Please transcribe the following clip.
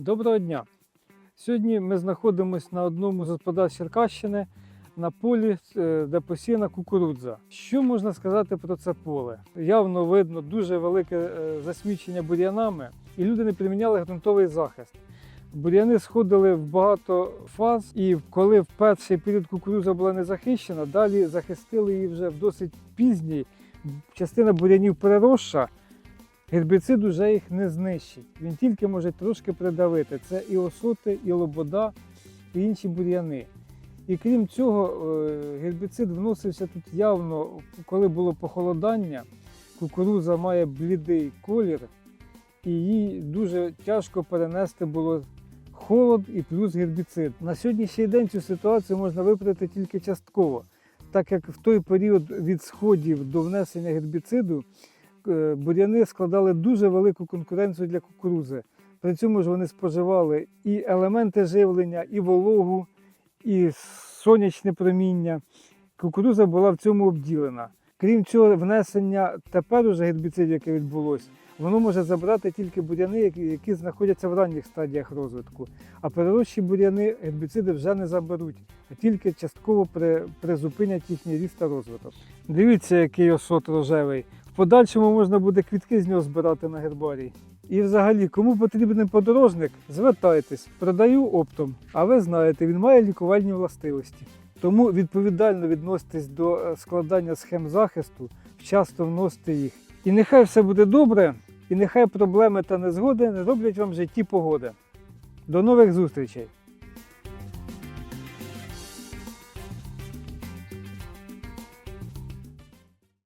Доброго дня! Сьогодні ми знаходимося на одному з господарств Черкащини на полі, е, де посіяна кукурудза. Що можна сказати про це поле? Явно видно дуже велике е, засмічення бур'янами, і люди не приміняли ґрунтовий захист. Бур'яни сходили в багато фаз, і коли в перший період кукурудза була не захищена, далі захистили її вже в досить пізній. Частина бур'янів переросша, Гербіцид уже їх не знищить. Він тільки може трошки придавити. Це і осоти, і лобода, і інші бур'яни. І крім цього, е, гербіцид вносився тут явно, коли було похолодання. Кукуруза має блідий колір, і їй дуже тяжко перенести було холод і плюс гербіцид. На сьогоднішній день цю ситуацію можна виправити тільки частково, так як в той період від сходів до внесення гербіциду бур'яни складали дуже велику конкуренцію для кукурузи. При цьому ж вони споживали і елементи живлення, і вологу, і сонячне проміння. Кукуруза була в цьому обділена. Крім цього, внесення тепер уже гербіцидів, яке відбулося, воно може забрати тільки бур'яни, які, знаходяться в ранніх стадіях розвитку. А переросші бур'яни гербіциди вже не заберуть, а тільки частково при, призупинять їхній ріст та розвиток. Дивіться, який осот рожевий. Подальшому можна буде квітки з нього збирати на гербарій. І взагалі, кому потрібен подорожник, звертайтесь, продаю оптом. А ви знаєте, він має лікувальні властивості. Тому відповідально відноситесь до е, складання схем захисту, вчасно вносите їх. І нехай все буде добре, і нехай проблеми та незгоди не роблять вам в житті погоди. До нових зустрічей!